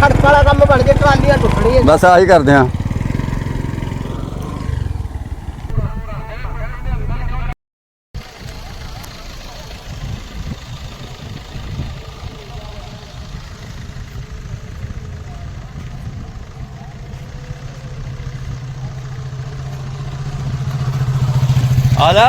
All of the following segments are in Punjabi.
ਸੜਕ ਵਾਲਾ ਕੰਮ ਬਣ ਜੇ ਟਰਾਲੀਆਂ ਟੁੱਟਣੀਆਂ ਬਸ ਆਹੀ ਕਰਦੇ ਆ ਆ ਜਾ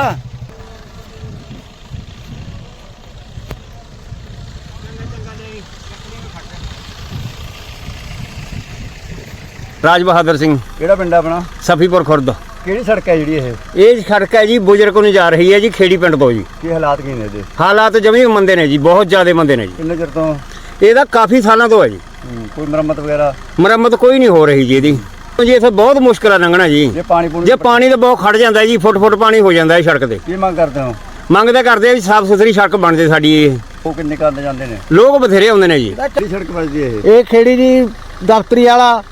ਰਾਜ ਬਹਾਦਰ ਸਿੰਘ। ਕਿਹੜਾ ਪਿੰਡ ਆ ਆਪਣਾ? ਸਫੀਪੁਰ ਖੁਰਦ। ਕਿਹੜੀ ਸੜਕ ਹੈ ਜਿਹੜੀ ਇਹ? ਇਹ ਸੜਕ ਹੈ ਜੀ ਬੁਜਰਕ ਨੂੰ ਜਾ ਰਹੀ ਹੈ ਜੀ ਖੇੜੀ ਪਿੰਡ ਤੋਂ ਜੀ। ਕੀ ਹਾਲਾਤ ਕੀ ਨੇ ਇਹਦੇ? ਹਾਲਾਤ ਜਮੀ ਮੰਦੇ ਨੇ ਜੀ ਬਹੁਤ ਜ਼ਿਆਦਾ ਮੰਦੇ ਨੇ ਜੀ। ਕਿੰਨੇ ਚਿਰ ਤੋਂ? ਇਹਦਾ ਕਾਫੀ ਸਾਲਾਂ ਤੋਂ ਹੈ ਜੀ। ਹੂੰ, ਕੋਈ ਮੁਰੰਮਤ ਵਗੈਰਾ? ਮੁਰੰਮਤ ਕੋਈ ਨਹੀਂ ਹੋ ਰਹੀ ਜੀ ਇਹਦੀ। ਜੀ ਇੱਥੇ ਬਹੁਤ ਮੁਸ਼ਕਲ ਆ ਲੰਘਣਾ ਜੀ। ਜੇ ਪਾਣੀ ਪੂਣੀ ਜੇ ਪਾਣੀ ਤਾਂ ਬਹੁਤ ਖੜ ਜਾਂਦਾ ਜੀ ਫੁੱਟ ਫੁੱਟ ਪਾਣੀ ਹੋ ਜਾਂਦਾ ਹੈ ਸੜਕ ਤੇ। ਕੀ ਮੰਗ ਕਰਦੇ ਹੋ? ਮੰਗਦੇ ਕਰਦੇ ਆ ਵੀ ਸਾਫ਼ ਸੁਥਰੀ ਸੜਕ ਬਣ ਜੇ ਸਾਡੀ ਇਹ। ਉਹ ਕਿੰਨੇ ਕਰਦੇ ਜਾਂਦੇ ਨੇ? ਲੋਕ ਬਥੇਰੇ ਆਉਂਦੇ ਨੇ ਜੀ। ਕਿਹੜੀ ਸੜਕ ਵੱਜਦੀ ਇਹ? ਇਹ ਖੇੜੀ ਜੀ ਦਫ਼ਤਰੀ ਵਾਲਾ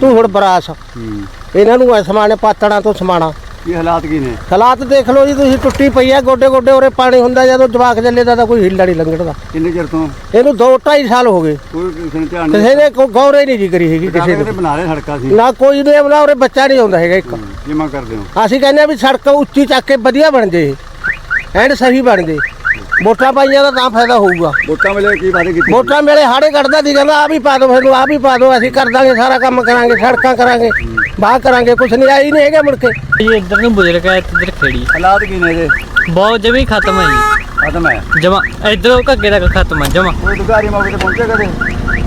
ਤੂੰ ਹੁਣ ਬਰਾਸ। ਇਹਨਾਂ ਨੂੰ ਸਮਾਣੇ ਪਾਤੜਾਂ ਤੋਂ ਸਮਾਣਾ। ਕੀ ਹਾਲਾਤ ਕੀ ਨੇ? ਹਾਲਾਤ ਦੇਖ ਲਓ ਜੀ ਤੁਸੀਂ ਟੁੱਟੀ ਪਈ ਆ ਗੋਡੇ ਗੋਡੇ ਉਰੇ ਪਾਣੀ ਹੁੰਦਾ ਜਦੋਂ ਜਵਾਕ ਜੱਲੇ ਦਾ ਤਾਂ ਕੋਈ ਹਿੱਲੜਾ ਨਹੀਂ ਲੰਘਦਾ। ਕਿੰਨੇ ਚਿਰ ਤੋਂ? ਇਹਨੂੰ 2 2.5 ਸਾਲ ਹੋ ਗਏ। ਕੋਈ ਕਿਸੇ ਨੇ ਧਿਆਨ ਕਿਸੇ ਨੇ ਕੋਈ ਗੌਰ ਹੀ ਨਹੀਂ ਜੀ ਕਰੀ ਹੈਗੀ ਕਿਸੇ ਨੇ ਬਣਾ ਰਹੇ ਸੜਕਾਂ ਸੀ। ਨਾ ਕੋਈ ਨੇ ਬਣਾ ਉਰੇ ਬੱਚਾ ਨਹੀਂ ਆਉਂਦਾ ਹੈਗਾ ਇੱਕ। ਮੰਗ ਕਰਦੇ ਹੋ? ਅਸੀਂ ਕਹਿੰਦੇ ਆ ਵੀ ਸੜਕ ਉੱਚੀ ਚੱਕ ਕੇ ਵਧੀਆ ਬਣ ਜੇ ਐਂਡ ਸਹੀ ਬਣ ਜੇ। ਵੋਟਾਂ ਪਾਈਆਂ ਦਾ ਤਾਂ ਫਾਇਦਾ ਹੋਊਗਾ। ਵੋਟਾਂ ਵੇਲੇ ਕੀ ਵਾਅਦੇ ਕੀਤੇ? ਵੋਟਾਂ ਮੇਰੇ ਹਾੜੇ ਕੱਢਦਾ ਦੀ ਕਹਿੰਦਾ ਆ ਵੀ ਪਾ ਦਿਓ ਮੈਨੂੰ ਆ ਵੀ ਪਾ ਦਿਓ ਅਸੀਂ ਕਰ ਦਾਂਗੇ ਸਾਰਾ ਕੰਮ ਕਰਾਂਗੇ ਸੜਕਾਂ ਕਰਾਂਗੇ ਬਾਹ ਕਰਾਂਗੇ ਕੁਛ ਨਹੀਂ ਆਈ ਨਹੀਂ ਹੈਗਾ ਮੁੜ ਕੇ। ਜੀ ਇੱਧਰ ਨੂੰ ਬੁਜ਼ਰਗ ਹੈ ਇੱਧਰ ਖੇੜੀ। ਹਾਲਾਤ ਕੀ ਨੇ ਇਹਦੇ? ਬਹੁਤ ਜਮੀ ਖਤਮ ਹੈ ਜੀ। ਖਤਮ ਹੈ? ਜਮਾ ਇੱਧਰੋਂ ਘੱਗੇ ਤੱਕ ਖਤਮ ਹੈ ਜਮਾ। ਕੋਈ ਅਧਿਕਾਰੀ ਮੌਕੇ ਤੇ ਪਹੁੰਚੇ ਕਦੇ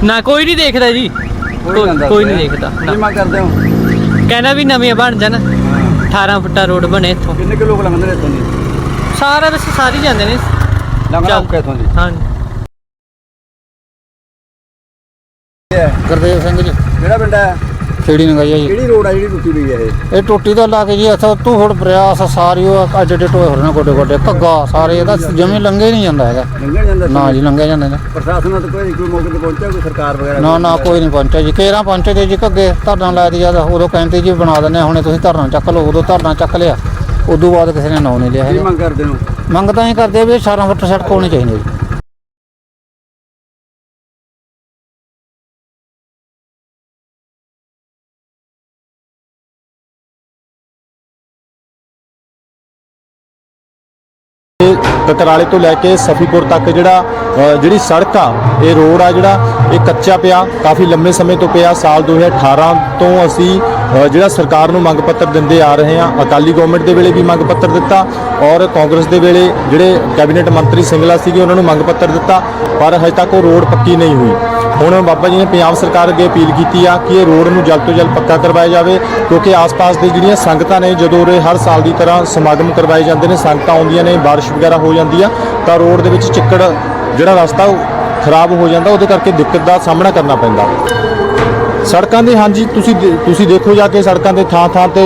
ਨਾ ਕੋਈ ਨਹੀਂ ਦੇਖਦਾ ਜੀ। ਕੋਈ ਨਹੀਂ। ਦੇਖਦਾ ਕੀ ਮੰਗ ਕਰਦੇ ਹੋ? ਕਹਿੰਦਾ ਵੀ ਨਵੀਆਂ ਬਣ ਜਾਣ। 18 ਫੁੱਟਾ ਰੋਡ ਬਣੇ ਇੱਥੋਂ। ਕਿੰਨੇ ਕੁ ਲੋਕ ਲੰਘਦੇ ਨੇ ਇੱਥੋਂ ਦੀ ਸਾਰਾ ਵੈਸੇ ਸਾਰੀ ਜਾਂਦੇ ਨੇ। ਲੰਘਣਾ ਚੱਲ। ਔਖਾ ਇੱਥੋਂ ਦੀ। ਹਾਂ। ਗੁਰਦੇਵ ਸਿੰਘ ਜੀ। ਕਿਹੜਾ ਪਿੰਡ ਹੈ? ਖੇੜੀ ਨਗਾਈਆ ਜੀ। ਕਿਹੜੀ ਰੋਡ ਆ ਜਿਹੜੀ ਟੁੱਟੀ ਪਈ ਹੈ ਇਹ? ਇਹ ਟੋਟੀ ਤੋਂ ਲਾ ਕੇ ਜੀ ਇੱਥੋਂ ਤੂੰ ਹੁਣ ਬਰਿਆਸ ਸਾਰੀ ਉਹ ਅੱਜ ਦੇ ਟੋਏ ਹੋ ਰਹੇ ਨੇ ਗੋਡੇ ਗੋਡੇ ਘੱਗਾ ਸਾਰੇ ਇਹਦਾ ਜਮੀ ਲੰਘੇ ਨਹੀਂ ਜਾਂਦਾ ਹੈਗਾ। ਲੰਘਣ ਜਾਂਦਾ ਸੀ? ਨਾ ਜੀ ਲੰਘੇ ਜਾਂਦੇ ਨੇ ਪ੍ਰਸ਼ਾਸਨ ਨਾਲ ਤਾਂ ਕੋਈ ਕੋਈ ਮੌਕੇ ਤੇ ਪਹੁੰਚਿਆ ਕੋਈ ਸਰਕਾਰ ਵਗੈਰਾ ਨਾ ਨਾ ਕੋਈ ਨਹੀਂ ਪਹੁੰਚਿਆ ਜੀ। ਕੇਰਾਂ ਪਹੁੰਚੇ ਤੇ ਜੀ ਘੱਗੇ ਧਰਨਾ ਲਾਇਆ ਦੀ ਜਦ ਉਦੋਂ ਕਹਿੰਦੇ ਜੀ ਬਣਾ ਦਿੰਦੇ ਹੁਣੇ ਤੁਸੀਂ ਧਰਨਾ ਚੱਕ ਲਓ ਉਦੋਂ ਧਰਨਾ ਚੱਕ ਲਿਆ। ਉਦੋਂ ਬਾਅਦ ਕਿਸੇ ਨੇ ਨਾਂ ਨਹੀਂ ਲਿਆ ਕੀ ਹੈਗਾ। ਮੰਗ ਕਰਦੇ ਹੋ? ਮੰਗ ਤਾਂ ਇਹ ਕਰਦੇ ਆ ਵੀ 18 ਫੁੱਟ ਸੜਕ ਹੋਣੀ ਚਾਹੀਦੀ। ਜੀ ਕਕਰਾਲੇ ਤੋਂ ਲੈ ਕੇ ਸਫੀਪੁਰ ਤੱਕ ਜਿਹੜਾ ਜਿਹੜੀ ਸੜਕ ਆ, ਇਹ ਰੋਡ ਆ ਜਿਹੜਾ, ਇਹ ਕੱਚਾ ਪਿਆ, ਕਾਫੀ ਲੰਮੇ ਸਮੇਂ ਤੋਂ ਪਿਆ। ਸਾਲ 2018 ਤੋਂ ਅਸੀਂ ਜਿਹੜਾ ਸਰਕਾਰ ਨੂੰ ਮੰਗ ਪੱਤਰ ਦਿੰਦੇ ਆ ਰਹੇ ਹਾਂ, ਅਕਾਲੀ ਗਵਰਨਮੈਂਟ ਦੇ ਵੇਲੇ ਵੀ ਮੰਗ ਪੱਤਰ ਦਿੱਤਾ ਔਰ ਕਾਂਗਰਸ ਦੇ ਵੇਲੇ ਜਿਹੜੇ ਕੈਬਨਿਟ ਮੰਤਰੀ ਸਿੰਗਲਾ ਸੀਗੇ, ਉਹਨਾਂ ਨੂੰ ਮੰਗ ਪੱਤਰ ਦਿੱਤਾ, ਪਰ ਹਜੇ ਤੱਕ ਉਹ ਰੋਡ ਪੱਕੀ ਨਹੀਂ ਹੋਈ। ਹੁਣ ਬਾਬਾ ਜੀ ਨੇ ਪੰਜਾਬ ਸਰਕਾਰ ਅੱਗੇ ਅਪੀਲ ਕੀਤੀ ਆ ਕਿ ਇਹ ਰੋਡ ਨੂੰ ਜਲਦ ਤੋਂ ਜਲਦ ਪੱਕਾ ਕਰਵਾਇਆ ਜਾਵੇ, ਕਿਉਂਕਿ ਆਸ-ਪਾਸ ਦੇ ਜਿਹੜੀਆਂ ਸੰਗਤਾਂ ਨੇ, ਜਦੋਂ ਉਰੇ ਹਰ ਸਾਲ ਦੀ ਤਰ੍ਹਾਂ ਸਮਾਗਮ ਕਰਵਾਏ ਜਾਂਦੇ ਨੇ, ਸੰਗਤਾਂ ਆਉਂਦੀਆਂ ਨੇ, ਬਾਰਿਸ਼ ਵਗੈਰਾ ਹੋ ਜਾਂਦੀ ਆ, ਤਾਂ ਰੋਡ ਦੇ ਵਿੱਚ ਚਿੱਕੜ ਜਿਹੜਾ ਰਸਤਾ ਉਹ ਖਰਾਬ ਹੋ ਜਾਂਦਾ, ਉਹਦੇ ਕਰਕੇ ਦਿੱਕਤ ਦਾ ਸਾਹਮਣਾ ਕਰਨਾ ਪੈਂਦਾ। ਸੜਕਾਂ ਦੇ ਹਾਂਜੀ ਤੁਸੀਂ ਦੇ- ਤੁਸੀਂ ਦੇਖੋ ਜਾ ਕੇ ਸੜਕਾਂ ਦੇ ਥਾਂ ਥਾਂ ਤੇ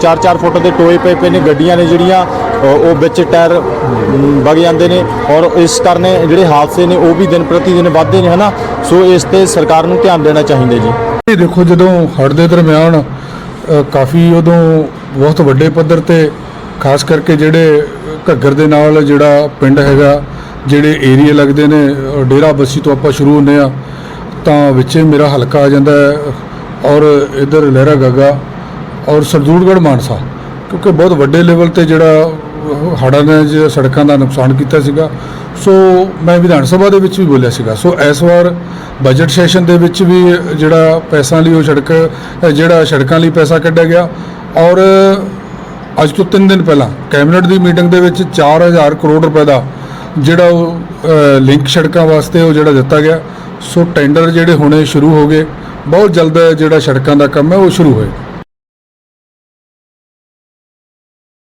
4-4 ਫੁੱਟ ਦੇ ਟੋਏ ਪਏ ਪਏ ਨੇ ਗੱਡੀਆਂ ਨੇ ਜਿਹੜੀਆਂ ਅ, ਉਹ ਵਿੱਚ ਟਾਇਰ ਅਮ, ਵਗ ਜਾਂਦੇ ਨੇ ਔਰ ਇਸ ਕਾਰਨ ਜਿਹੜੇ ਹਾਦਸੇ ਨੇ ਉਹ ਵੀ ਦਿਨ ਪ੍ਰਤੀ ਦਿਨ ਵੱਧਦੇ ਨੇ ਹਨਾ? ਸੋ ਇਸ ਤੇ ਸਰਕਾਰ ਨੂੰ ਧਿਆਨ ਦੇਣਾ ਚਾਹੀਦਾ ਜੀ। ਇਹ ਦੇਖੋ ਜਦੋਂ ਹੜ੍ਹ ਦੇ ਦਰਮਿਆਨ ਅ, ਕਾਫੀ ਉਦੋਂ ਬਹੁਤ ਵੱਡੇ ਪੱਧਰ ਤੇ ਖਾਸ ਕਰਕੇ ਜਿਹੜੇ ਘੱਗਰ ਦੇ ਨਾਲ ਜਿਹੜਾ ਪਿੰਡ ਹੈਗਾ ਜਿਹੜੇ ਏਰੀਆ ਲੱਗਦੇ ਨੇ ਅ, ਡੇਰਾ ਬੱਸੀ ਤੋਂ ਆਪਾਂ ਸ਼ੁਰੂ ਹੁੰਦੇ ਆ ਤਾਂ ਵਿੱਚੇ ਮੇਰਾ ਹਲਕਾ ਆ ਜਾਂਦਾ ਔਰ ਇਧਰ ਲਹਿਰਾ ਗਾਗਾ ਔਰ ਸਰਦੂਲਗੜ੍ਹ ਮਾਨਸਾ, ਕਿਉਂਕਿ ਬਹੁਤ ਵੱਡੇ ਲੈਵਲ ਤੇ ਜਿਹੜਾ ਹੜ੍ਹਾਂ ਨੇ ਜਿਹੜਾ ਸੜਕਾਂ ਦਾ ਨੁਕਸਾਨ ਕੀਤਾ ਸੀਗਾ। ਸੋ ਮੈਂ ਵਿਧਾਨ ਸਭਾ ਦੇ ਵਿੱਚ ਵੀ ਬੋਲਿਆ ਸੀਗਾ। ਸੋ ਇਸ ਵਾਰ ਬਜਟ ਸੈਸ਼ਨ ਦੇ ਵਿੱਚ ਵੀ ਜਿਹੜਾ ਪੈਸਾ ਲਈ ਉਹ ਸੜਕ, ਜਿਹੜਾ ਸੜਕਾਂ ਲਈ ਪੈਸਾ ਕੱਢਿਆ ਗਿਆ। ਔਰ ਅੱਜ ਤੋਂ 3 ਦਿਨ ਪਹਿਲਾਂ ਕੈਬਨਿਟ ਦੀ ਮੀਟਿੰਗ ਦੇ ਵਿੱਚ 4000 ਕਰੋੜ ਰੁਪਏ ਦਾ ਜਿਹੜਾ ਉਹ ਲਿੰਕ ਸੜਕਾਂ ਵਾਸਤੇ ਉਹ ਜਿਹੜਾ ਦਿੱਤਾ ਗਿਆ। ਸੋ ਟੈਂਡਰ ਜਿਹੜੇ ਹੋਣੇ ਸ਼ੁਰੂ ਹੋ ਗਏ, ਬਹੁਤ ਜਲਦ ਜਿਹੜਾ ਸੜਕਾਂ ਦਾ ਕੰਮ ਹੈ, ਉਹ ਸ਼ੁਰੂ ਹੋਏ।